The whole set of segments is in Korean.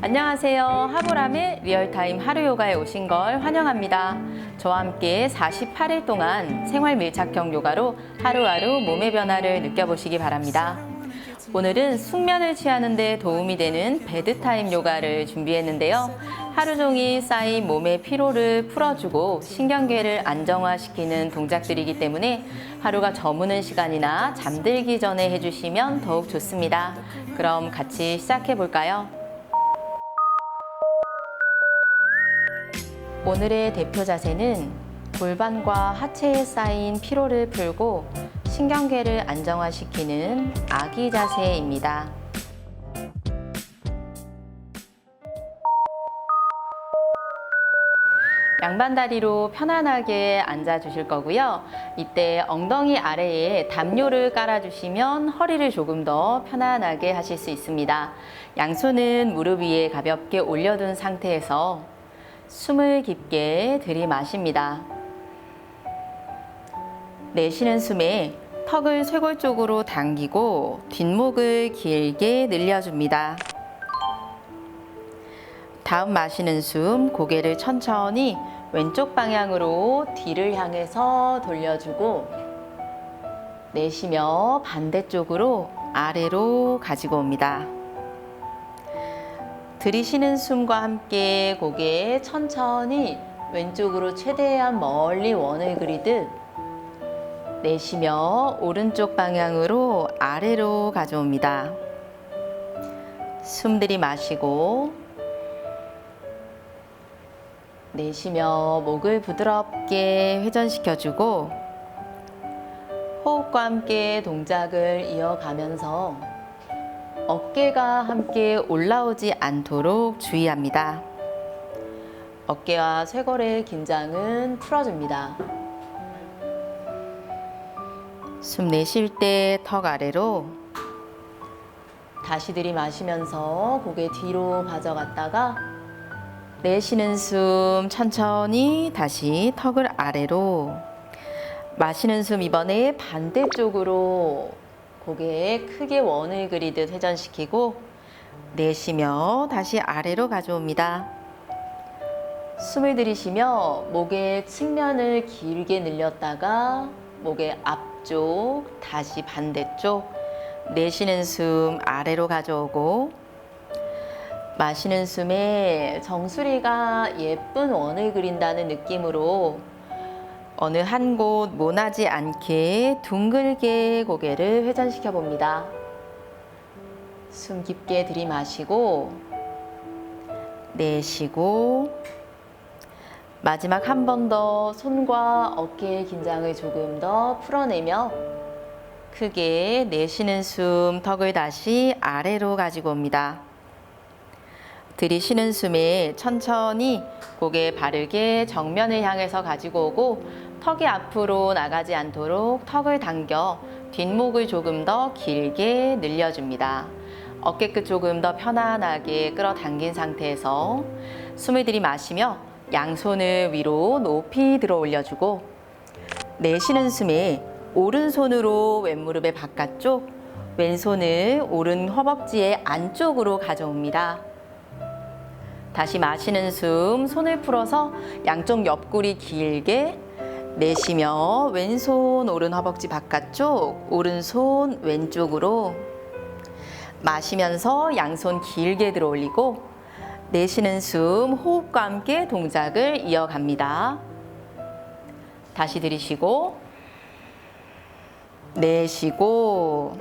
안녕하세요. 하보람의 리얼타임 하루 요가에 오신 걸 환영합니다. 저와 함께 48일 동안 생활 밀착형 요가로 하루하루 몸의 변화를 느껴보시기 바랍니다. 오늘은 숙면을 취하는 데 도움이 되는 베드타임 요가를 준비했는데요. 하루 종일 쌓인 몸의 피로를 풀어주고 신경계를 안정화시키는 동작들이기 때문에 하루가 저무는 시간이나 잠들기 전에 해주시면 더욱 좋습니다. 그럼 같이 시작해 볼까요? 오늘의 대표 자세는 골반과 하체에 쌓인 피로를 풀고 신경계를 안정화시키는 아기 자세입니다. 양반 다리로 편안하게 앉아 주실 거고요. 이때 엉덩이 아래에 담요를 깔아 주시면 허리를 조금 더 편안하게 하실 수 있습니다. 양손은 무릎 위에 가볍게 올려둔 상태에서 숨을 깊게 들이마십니다. 내쉬는 숨에 턱을 쇄골 쪽으로 당기고 뒷목을 길게 늘려줍니다. 다음 마시는 숨, 고개를 천천히 왼쪽 방향으로 뒤를 향해서 돌려주고 내쉬며 반대쪽으로 아래로 가지고 옵니다. 들이쉬는 숨과 함께 고개 천천히 왼쪽으로 최대한 멀리 원을 그리듯 내쉬며 오른쪽 방향으로 아래로 가져옵니다. 숨 들이마시고 내쉬며 목을 부드럽게 회전시켜주고 호흡과 함께 동작을 이어가면서 어깨가 함께 올라오지 않도록 주의합니다. 어깨와 쇄골의 긴장은 풀어줍니다. 숨 내쉴 때 턱 아래로 다시 들이마시면서 고개 뒤로 가져갔다가 내쉬는 숨 천천히 다시 턱을 아래로 마시는 숨 이번에 반대쪽으로 고개에 크게 원을 그리듯 회전시키고 내쉬며 다시 아래로 가져옵니다. 숨을 들이쉬며 목의 측면을 길게 늘렸다가 목의 앞쪽 다시 반대쪽 내쉬는 숨 아래로 가져오고 마시는 숨에 정수리가 예쁜 원을 그린다는 느낌으로 어느 한 곳 모나지 않게 둥글게 고개를 회전시켜 봅니다. 숨 깊게 들이마시고 내쉬고 마지막 한 번 더 손과 어깨의 긴장을 조금 더 풀어내며 크게 내쉬는 숨 턱을 다시 아래로 가지고 옵니다. 들이쉬는 숨에 천천히 고개 바르게 정면을 향해서 가지고 오고 턱이 앞으로 나가지 않도록 턱을 당겨 뒷목을 조금 더 길게 늘려줍니다. 어깨끝 조금 더 편안하게 끌어당긴 상태에서 숨을 들이마시며 양손을 위로 높이 들어 올려주고 내쉬는 숨에 오른손으로 왼무릎의 바깥쪽, 왼손을 오른 허벅지의 안쪽으로 가져옵니다. 다시 마시는 숨, 손을 풀어서 양쪽 옆구리 길게 내쉬며 왼손 오른 허벅지 바깥쪽, 오른손 왼쪽으로 마시면서 양손 길게 들어 올리고 내쉬는 숨, 호흡과 함께 동작을 이어갑니다. 다시 들이쉬고 내쉬고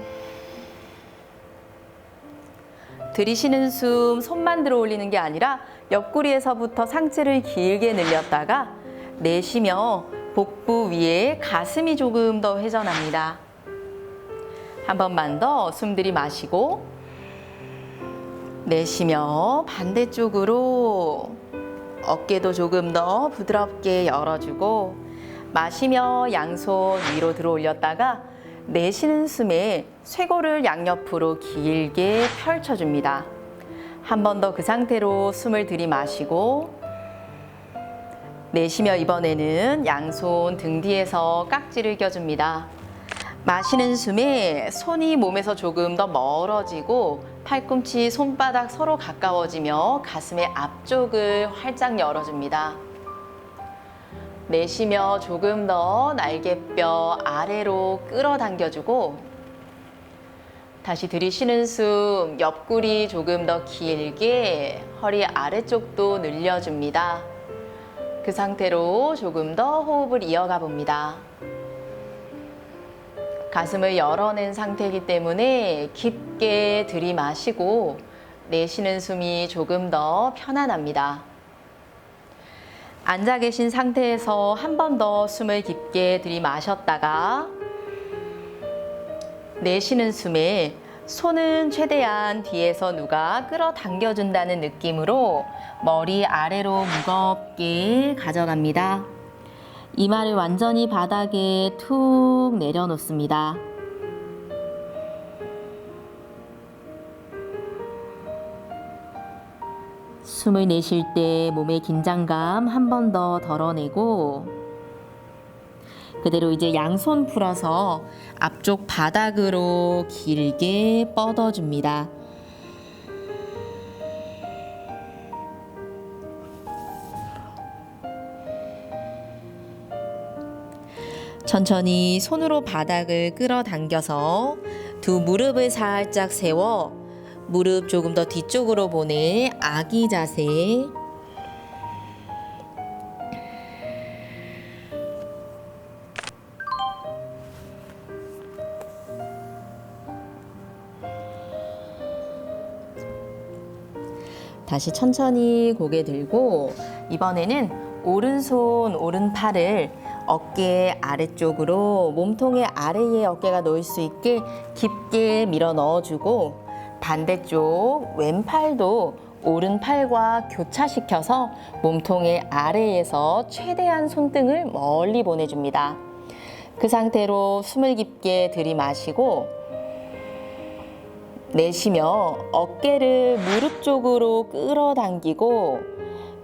들이쉬는 숨 손만 들어 올리는 게 아니라 옆구리에서부터 상체를 길게 늘렸다가 내쉬며 복부 위에 가슴이 조금 더 회전합니다. 한 번만 더 숨 들이마시고 내쉬며 반대쪽으로 어깨도 조금 더 부드럽게 열어주고 마시며 양손 위로 들어 올렸다가 내쉬는 숨에 쇄골을 양옆으로 길게 펼쳐줍니다. 한 번 더 그 상태로 숨을 들이마시고 내쉬며 이번에는 양손 등 뒤에서 깍지를 껴줍니다. 마시는 숨에 손이 몸에서 조금 더 멀어지고 팔꿈치, 손바닥 서로 가까워지며 가슴의 앞쪽을 활짝 열어줍니다. 내쉬며 조금 더 날개뼈 아래로 끌어당겨주고 다시 들이쉬는 숨, 옆구리 조금 더 길게 허리 아래쪽도 늘려줍니다. 그 상태로 조금 더 호흡을 이어가 봅니다. 가슴을 열어낸 상태이기 때문에 깊게 들이마시고 내쉬는 숨이 조금 더 편안합니다. 앉아 계신 상태에서 한 번 더 숨을 깊게 들이마셨다가 내쉬는 숨에 손은 최대한 뒤에서 누가 끌어당겨준다는 느낌으로 머리 아래로 무겁게 가져갑니다. 이마를 완전히 바닥에 툭 내려놓습니다. 숨을 내쉴 때 몸의 긴장감 한 번 더 덜어내고 그대로 이제 양손 풀어서 앞쪽 바닥으로 길게 뻗어줍니다. 천천히 손으로 바닥을 끌어당겨서 두 무릎을 살짝 세워 무릎 조금 더 뒤쪽으로 보내 아기 자세. 다시 천천히 고개 들고 이번에는 오른손 오른팔을 어깨 아래쪽으로 몸통의 아래에 어깨가 놓일 수 있게 깊게 밀어 넣어주고 반대쪽 왼팔도 오른팔과 교차시켜서 몸통의 아래에서 최대한 손등을 멀리 보내줍니다. 그 상태로 숨을 깊게 들이마시고 내쉬며 어깨를 무릎 쪽으로 끌어당기고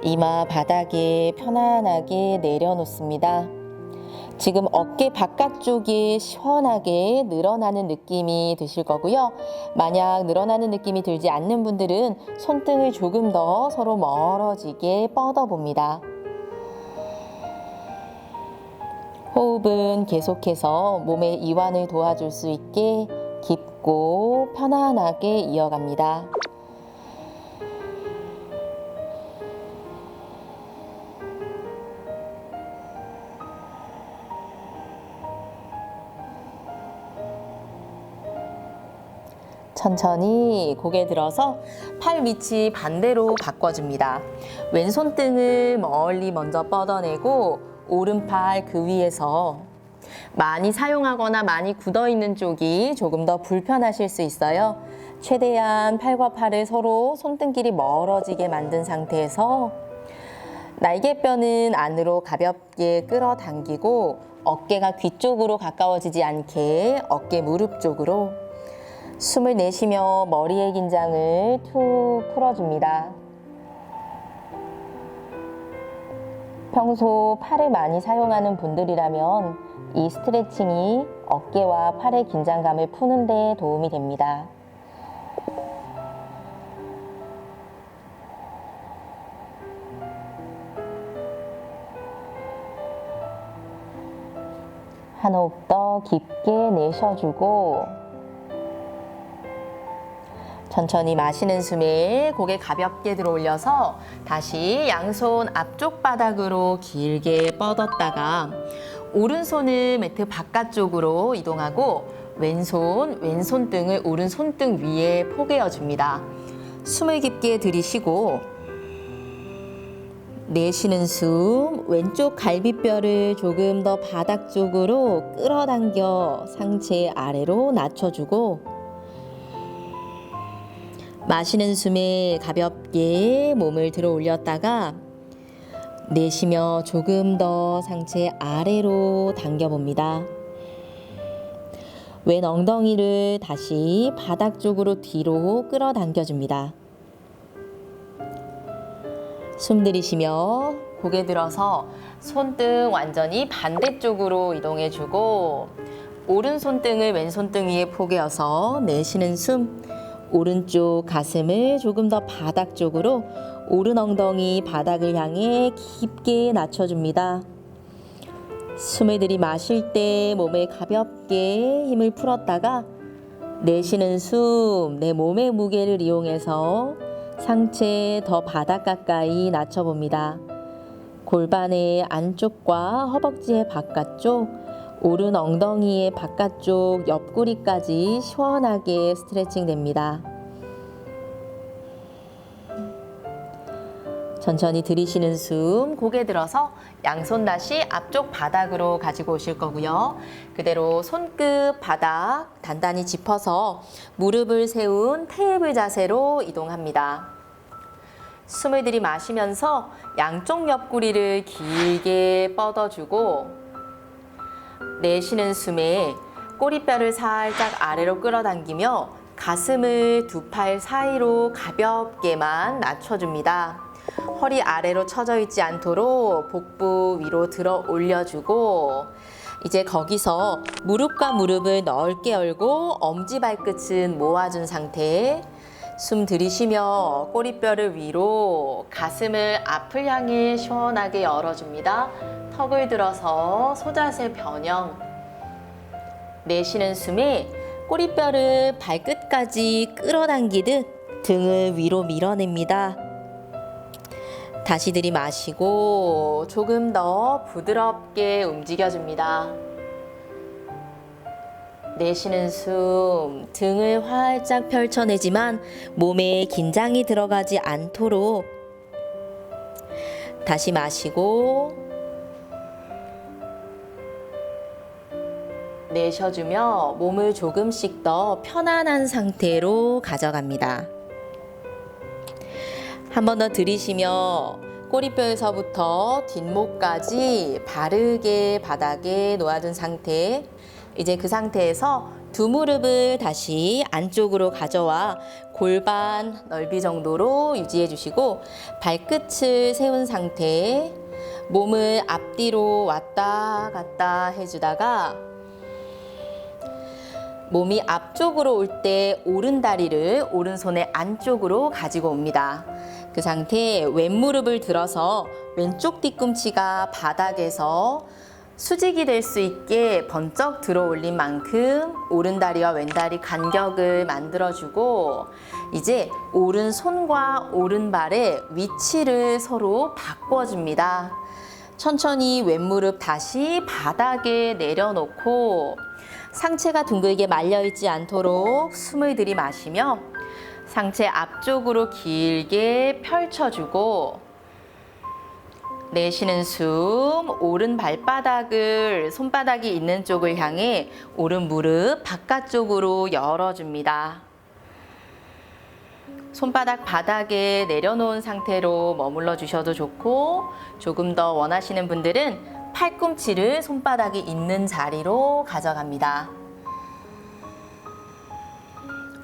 이마 바닥에 편안하게 내려놓습니다. 지금 어깨 바깥쪽이 시원하게 늘어나는 느낌이 드실 거고요. 만약 늘어나는 느낌이 들지 않는 분들은 손등을 조금 더 서로 멀어지게 뻗어 봅니다. 호흡은 계속해서 몸의 이완을 도와줄 수 있게 깊고 편안하게 이어갑니다. 천천히 고개 들어서 팔 위치 반대로 바꿔줍니다. 왼손 등을 멀리 먼저 뻗어내고 오른팔 그 위에서 많이 사용하거나 많이 굳어 있는 쪽이 조금 더 불편하실 수 있어요. 최대한 팔과 팔을 서로 손등끼리 멀어지게 만든 상태에서 날개뼈는 안으로 가볍게 끌어당기고 어깨가 귀 쪽으로 가까워지지 않게 어깨 무릎 쪽으로 숨을 내쉬며 머리의 긴장을 툭 풀어줍니다. 평소 팔을 많이 사용하는 분들이라면 이 스트레칭이 어깨와 팔의 긴장감을 푸는 데 도움이 됩니다. 한 호흡 더 깊게 내쉬어주고 천천히 마시는 숨에 고개 가볍게 들어 올려서 다시 양손 앞쪽 바닥으로 길게 뻗었다가 오른손을 매트 바깥쪽으로 이동하고 왼손, 왼손 등을 오른손 등 위에 포개어 줍니다. 숨을 깊게 들이쉬고 내쉬는 숨, 왼쪽 갈비뼈를 조금 더 바닥 쪽으로 끌어당겨 상체 아래로 낮춰주고 마시는 숨에 가볍게 몸을 들어 올렸다가 내쉬며 조금 더 상체 아래로 당겨봅니다. 왼 엉덩이를 다시 바닥 쪽으로 뒤로 끌어 당겨줍니다. 숨 들이쉬며 고개 들어서 손등 완전히 반대쪽으로 이동해주고 오른손등을 왼손등 위에 포개어서 내쉬는 숨 오른쪽 가슴을 조금 더 바닥 쪽으로 오른 엉덩이 바닥을 향해 깊게 낮춰줍니다. 숨을 들이마실 때 몸에 가볍게 힘을 풀었다가 내쉬는 숨, 내 몸의 무게를 이용해서 상체 더 바닥 가까이 낮춰봅니다. 골반의 안쪽과 허벅지의 바깥쪽, 오른 엉덩이의 바깥쪽 옆구리까지 시원하게 스트레칭 됩니다. 천천히 들이쉬는 숨, 고개 들어서 양손 다시 앞쪽 바닥으로 가지고 오실 거고요. 그대로 손끝 바닥 단단히 짚어서 무릎을 세운 테이블 자세로 이동합니다. 숨을 들이마시면서 양쪽 옆구리를 길게 뻗어주고 내쉬는 숨에 꼬리뼈를 살짝 아래로 끌어당기며 가슴을 두 팔 사이로 가볍게만 낮춰줍니다. 허리 아래로 처져 있지 않도록 복부 위로 들어 올려주고 이제 거기서 무릎과 무릎을 넓게 열고 엄지 발끝은 모아준 상태 숨 들이쉬며 꼬리뼈를 위로 가슴을 앞을 향해 시원하게 열어줍니다. 턱을 들어서 소자세 변형 내쉬는 숨에 꼬리뼈를 발끝까지 끌어당기듯 등을 위로 밀어냅니다. 다시 들이마시고 조금 더 부드럽게 움직여줍니다. 내쉬는 숨, 등을 활짝 펼쳐내지만 몸에 긴장이 들어가지 않도록 다시 마시고 내쉬어주며 몸을 조금씩 더 편안한 상태로 가져갑니다. 한 번 더 들이쉬며 꼬리뼈에서부터 뒷목까지 바르게 바닥에 놓아둔 상태. 이제 그 상태에서 두 무릎을 다시 안쪽으로 가져와 골반 넓이 정도로 유지해 주시고 발끝을 세운 상태. 몸을 앞뒤로 왔다 갔다 해주다가 몸이 앞쪽으로 올 때 오른 다리를 오른손의 안쪽으로 가지고 옵니다. 그 상태에 왼무릎을 들어서 왼쪽 뒤꿈치가 바닥에서 수직이 될 수 있게 번쩍 들어 올린 만큼 오른 다리와 왼 다리 간격을 만들어주고 이제 오른 손과 오른 발의 위치를 서로 바꿔줍니다. 천천히 왼무릎 다시 바닥에 내려놓고 상체가 둥글게 말려있지 않도록 숨을 들이마시며 상체 앞쪽으로 길게 펼쳐주고 내쉬는 숨, 오른 발바닥을 손바닥이 있는 쪽을 향해 오른 무릎 바깥쪽으로 열어줍니다. 손바닥 바닥에 내려놓은 상태로 머물러 주셔도 좋고 조금 더 원하시는 분들은 팔꿈치를 손바닥이 있는 자리로 가져갑니다.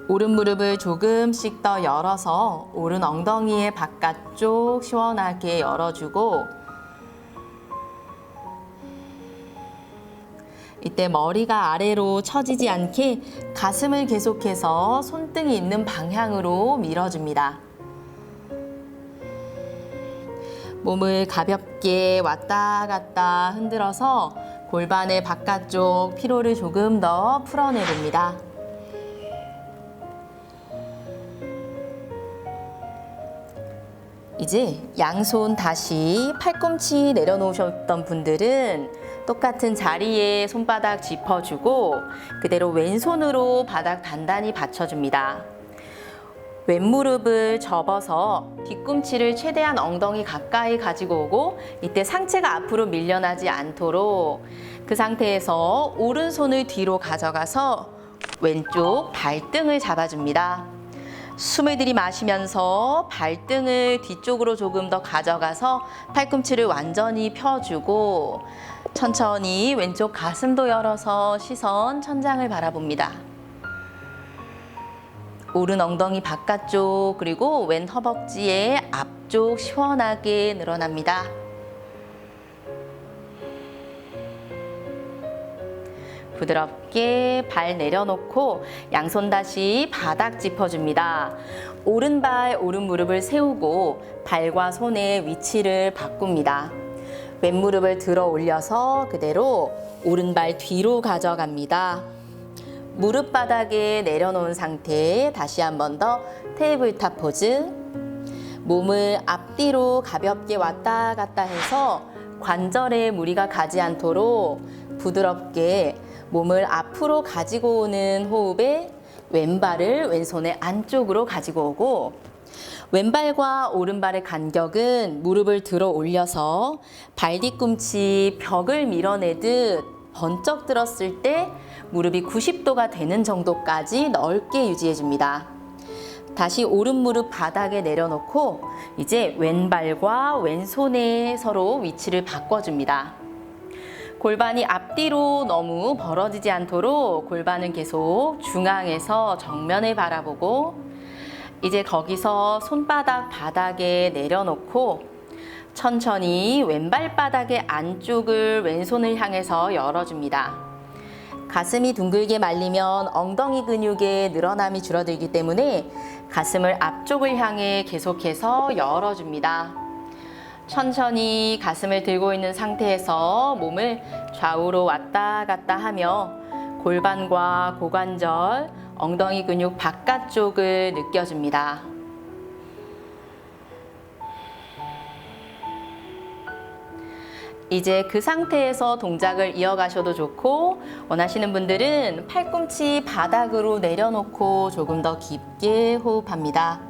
오른 무릎을 조금씩 더 열어서 오른 엉덩이의 바깥쪽 시원하게 열어주고 이때 머리가 아래로 처지지 않게 가슴을 계속해서 손등이 있는 방향으로 밀어줍니다. 몸을 가볍게 왔다 갔다 흔들어서 골반의 바깥쪽 피로를 조금 더 풀어내봅니다. 이제 양손 다시 팔꿈치 내려놓으셨던 분들은 똑같은 자리에 손바닥 짚어주고 그대로 왼손으로 바닥 단단히 받쳐줍니다. 왼무릎을 접어서 뒤꿈치를 최대한 엉덩이 가까이 가지고 오고 이때 상체가 앞으로 밀려나지 않도록 그 상태에서 오른손을 뒤로 가져가서 왼쪽 발등을 잡아줍니다. 숨을 들이마시면서 발등을 뒤쪽으로 조금 더 가져가서 팔꿈치를 완전히 펴주고 천천히 왼쪽 가슴도 열어서 시선 천장을 바라봅니다. 오른 엉덩이 바깥쪽 그리고 왼 허벅지의 앞쪽 시원하게 늘어납니다. 부드럽게 발 내려놓고 양손 다시 바닥 짚어줍니다. 오른발, 오른 무릎을 세우고 발과 손의 위치를 바꿉니다. 왼무릎을 들어 올려서 그대로 오른발 뒤로 가져갑니다. 무릎 바닥에 내려놓은 상태에 다시 한 번 더 테이블탑 포즈. 몸을 앞뒤로 가볍게 왔다 갔다 해서 관절에 무리가 가지 않도록 부드럽게 몸을 앞으로 가지고 오는 호흡에 왼발을 왼손의 안쪽으로 가지고 오고 왼발과 오른발의 간격은 무릎을 들어 올려서 발 뒤꿈치 벽을 밀어내듯 번쩍 들었을 때 무릎이 90도가 되는 정도까지 넓게 유지해 줍니다. 다시 오른 무릎 바닥에 내려놓고 이제 왼발과 왼손에 서로 위치를 바꿔줍니다. 골반이 앞뒤로 너무 벌어지지 않도록 골반은 계속 중앙에서 정면을 바라보고 이제 거기서 손바닥 바닥에 내려놓고 천천히 왼발 바닥의 안쪽을 왼손을 향해서 열어줍니다. 가슴이 둥글게 말리면 엉덩이 근육의 늘어남이 줄어들기 때문에 가슴을 앞쪽을 향해 계속해서 열어줍니다. 천천히 가슴을 들고 있는 상태에서 몸을 좌우로 왔다 갔다 하며 골반과 고관절, 엉덩이 근육 바깥쪽을 느껴줍니다. 이제 그 상태에서 동작을 이어가셔도 좋고 원하시는 분들은 팔꿈치 바닥으로 내려놓고 조금 더 깊게 호흡합니다.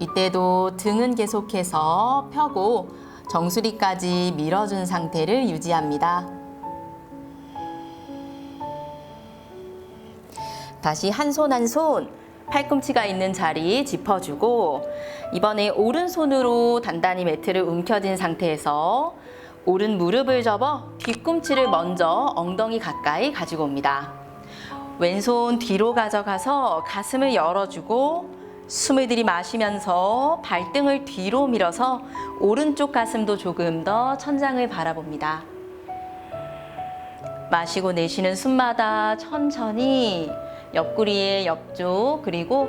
이때도 등은 계속해서 펴고 정수리까지 밀어준 상태를 유지합니다. 다시 한 손 한 손 팔꿈치가 있는 자리 짚어주고 이번에 오른손으로 단단히 매트를 움켜쥔 상태에서 오른 무릎을 접어 뒤꿈치를 먼저 엉덩이 가까이 가지고 옵니다. 왼손 뒤로 가져가서 가슴을 열어주고 숨을 들이마시면서 발등을 뒤로 밀어서 오른쪽 가슴도 조금 더 천장을 바라봅니다. 마시고 내쉬는 숨마다 천천히 옆구리의 옆쪽 그리고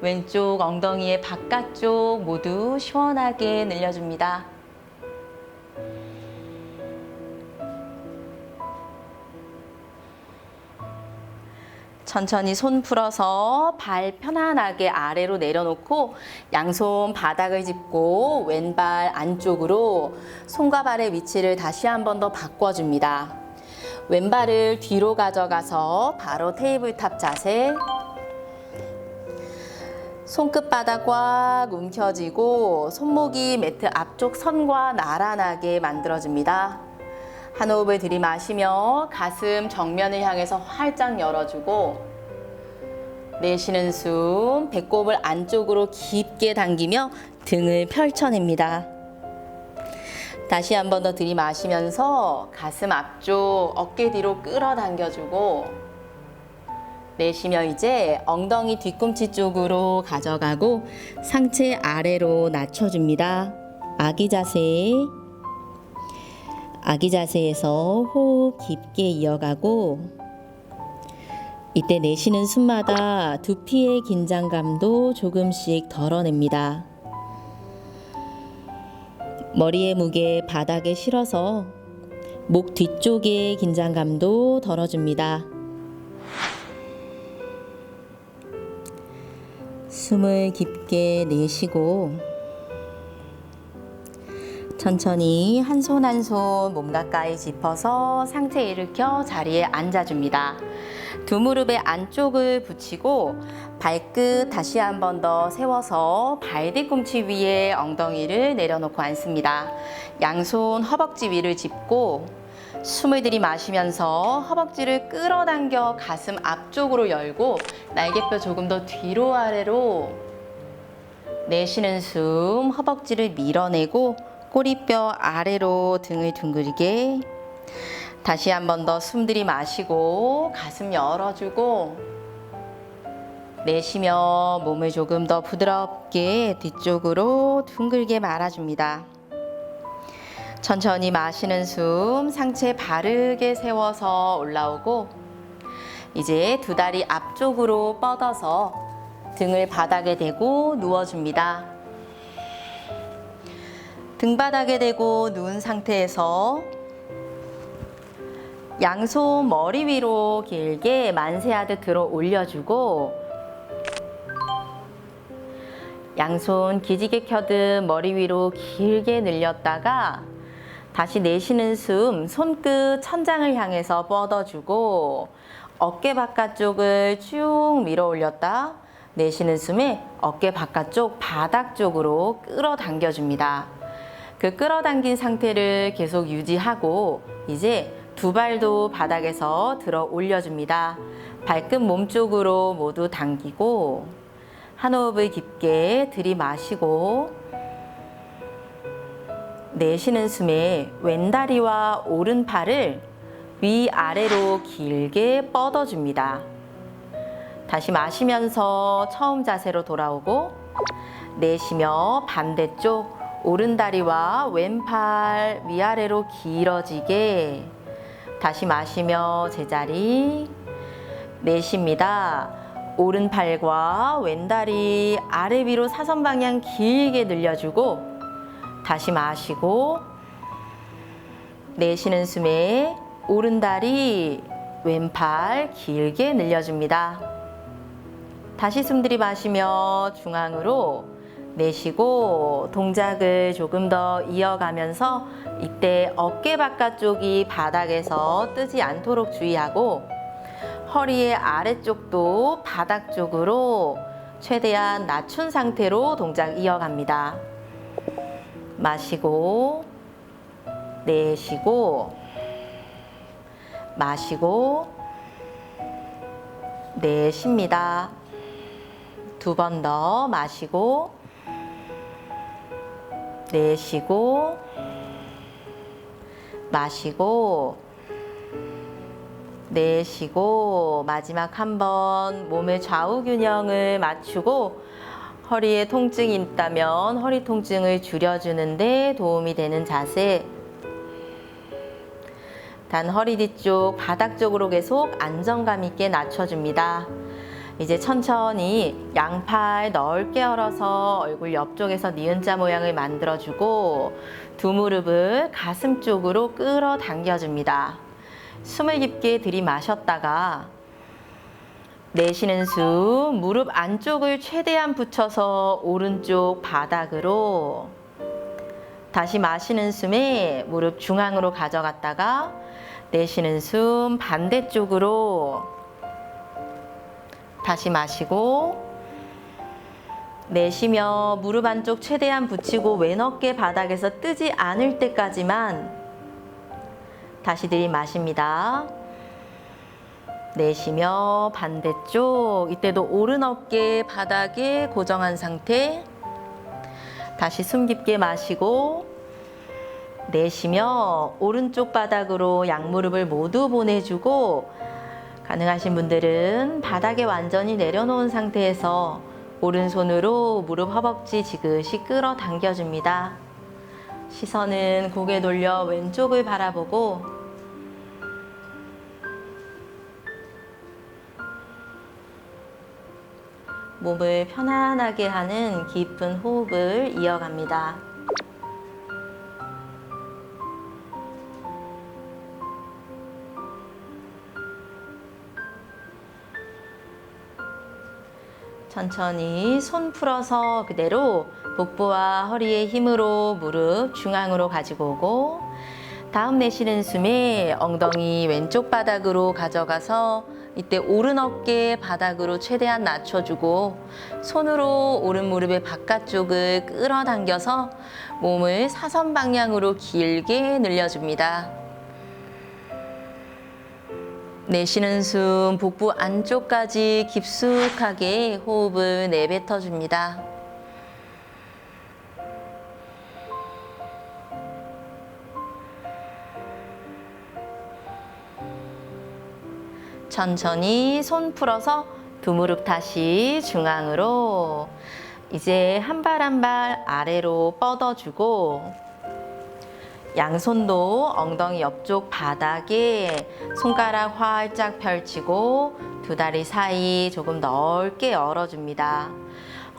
왼쪽 엉덩이의 바깥쪽 모두 시원하게 늘려줍니다. 천천히 손 풀어서 발 편안하게 아래로 내려놓고 양손 바닥을 짚고 왼발 안쪽으로 손과 발의 위치를 다시 한 번 더 바꿔줍니다. 왼발을 뒤로 가져가서 바로 테이블탑 자세. 손끝바닥 꽉 움켜쥐고 손목이 매트 앞쪽 선과 나란하게 만들어줍니다. 한 호흡을 들이마시며 가슴 정면을 향해서 활짝 열어주고 내쉬는 숨 배꼽을 안쪽으로 깊게 당기며 등을 펼쳐냅니다. 다시 한 번 더 들이마시면서 가슴 앞쪽 어깨 뒤로 끌어당겨주고 내쉬며 이제 엉덩이 뒤꿈치 쪽으로 가져가고 상체 아래로 낮춰줍니다. 아기 자세. 아기 자세에서 호흡 깊게 이어가고 이때 내쉬는 숨마다 두피의 긴장감도 조금씩 덜어냅니다. 머리의 무게 바닥에 실어서 목 뒤쪽의 긴장감도 덜어줍니다. 숨을 깊게 내쉬고 천천히 한 손 한 손 몸 가까이 짚어서 상체 일으켜 자리에 앉아줍니다. 두 무릎의 안쪽을 붙이고 발끝 다시 한 번 더 세워서 발 뒤꿈치 위에 엉덩이를 내려놓고 앉습니다. 양손 허벅지 위를 짚고 숨을 들이마시면서 허벅지를 끌어당겨 가슴 앞쪽으로 열고 날개뼈 조금 더 뒤로 아래로 내쉬는 숨 허벅지를 밀어내고 꼬리뼈 아래로 등을 둥글게 다시 한 번 더 숨 들이마시고 가슴 열어주고 내쉬며 몸을 조금 더 부드럽게 뒤쪽으로 둥글게 말아줍니다. 천천히 마시는 숨 상체 바르게 세워서 올라오고 이제 두 다리 앞쪽으로 뻗어서 등을 바닥에 대고 누워줍니다. 등 바닥에 대고 누운 상태에서 양손 머리 위로 길게 만세하듯 들어 올려주고 양손 기지개 켜듯 머리 위로 길게 늘렸다가 다시 내쉬는 숨 손끝 천장을 향해서 뻗어주고 어깨 바깥쪽을 쭉 밀어 올렸다 내쉬는 숨에 어깨 바깥쪽 바닥 쪽으로 끌어당겨 줍니다. 그 끌어당긴 상태를 계속 유지하고 이제 두 발도 바닥에서 들어 올려줍니다. 발끝 몸쪽으로 모두 당기고 한 호흡을 깊게 들이마시고 내쉬는 숨에 왼다리와 오른팔을 위아래로 길게 뻗어줍니다. 다시 마시면서 처음 자세로 돌아오고 내쉬며 반대쪽 오른다리와 왼팔 위아래로 길어지게 다시 마시며 제자리 내쉽니다. 오른팔과 왼다리 아래 위로 사선 방향 길게 늘려주고 다시 마시고 내쉬는 숨에 오른다리 왼팔 길게 늘려줍니다. 다시 숨 들이마시며 중앙으로 내쉬고 동작을 조금 더 이어가면서 이때 어깨 바깥쪽이 바닥에서 뜨지 않도록 주의하고 허리의 아래쪽도 바닥 쪽으로 최대한 낮춘 상태로 동작 이어갑니다. 마시고 내쉬고 마시고 내쉽니다. 두 번 더 마시고 내쉬고 마시고 내쉬고 마지막 한 번 몸의 좌우 균형을 맞추고 허리에 통증이 있다면 허리 통증을 줄여주는데 도움이 되는 자세 단 허리 뒤쪽 바닥 쪽으로 계속 안정감 있게 낮춰줍니다. 이제 천천히 양팔 넓게 열어서 얼굴 옆쪽에서 니은자 모양을 만들어주고 두 무릎을 가슴 쪽으로 끌어당겨줍니다. 숨을 깊게 들이마셨다가 내쉬는 숨 무릎 안쪽을 최대한 붙여서 오른쪽 바닥으로 다시 마시는 숨에 무릎 중앙으로 가져갔다가 내쉬는 숨 반대쪽으로 다시 마시고 내쉬며 무릎 안쪽 최대한 붙이고 왼 어깨 바닥에서 뜨지 않을 때까지만 다시 들이마십니다. 내쉬며 반대쪽 이때도 오른 어깨 바닥에 고정한 상태 다시 숨 깊게 마시고 내쉬며 오른쪽 바닥으로 양무릎을 모두 보내주고 가능하신 분들은 바닥에 완전히 내려놓은 상태에서 오른손으로 무릎 허벅지 지그시 끌어 당겨줍니다. 시선은 고개 돌려 왼쪽을 바라보고 몸을 편안하게 하는 깊은 호흡을 이어갑니다. 천천히 손 풀어서 그대로 복부와 허리의 힘으로 무릎 중앙으로 가지고 오고 다음 내쉬는 숨에 엉덩이 왼쪽 바닥으로 가져가서 이때 오른 어깨 바닥으로 최대한 낮춰주고 손으로 오른 무릎의 바깥쪽을 끌어당겨서 몸을 사선 방향으로 길게 늘려줍니다. 내쉬는 숨 복부 안쪽까지 깊숙하게 호흡을 내뱉어 줍니다. 천천히 손 풀어서 두 무릎 다시 중앙으로 이제 한 발 한 발 아래로 뻗어주고 양손도 엉덩이 옆쪽 바닥에 손가락 활짝 펼치고 두 다리 사이 조금 넓게 열어줍니다.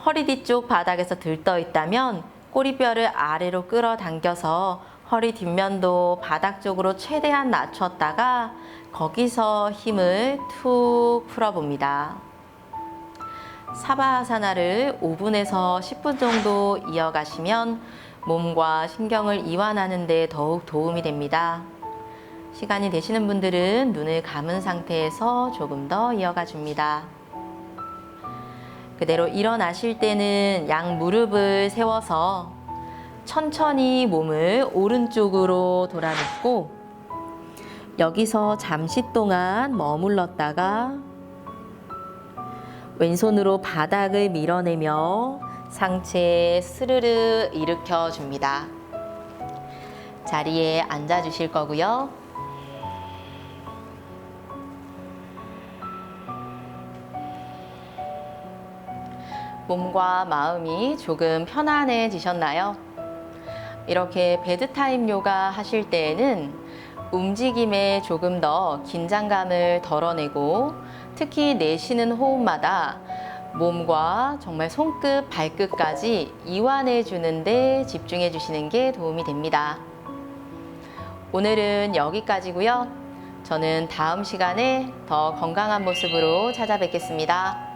허리 뒤쪽 바닥에서 들떠 있다면 꼬리뼈를 아래로 끌어당겨서 허리 뒷면도 바닥 쪽으로 최대한 낮췄다가 거기서 힘을 툭 풀어봅니다. 사바하사나를 5분에서 10분 정도 이어가시면 몸과 신경을 이완하는 데 더욱 도움이 됩니다. 시간이 되시는 분들은 눈을 감은 상태에서 조금 더 이어가 줍니다. 그대로 일어나실 때는 양 무릎을 세워서 천천히 몸을 오른쪽으로 돌아눕고 여기서 잠시 동안 머물렀다가 왼손으로 바닥을 밀어내며 상체 스르르 일으켜 줍니다. 자리에 앉아 주실 거고요. 몸과 마음이 조금 편안해지셨나요? 이렇게 베드타임 요가 하실 때에는 움직임에 조금 더 긴장감을 덜어내고 특히 내쉬는 호흡마다 몸과 정말 손끝, 발끝까지 이완해 주는데 집중해 주시는 게 도움이 됩니다. 오늘은 여기까지고요. 저는 다음 시간에 더 건강한 모습으로 찾아뵙겠습니다.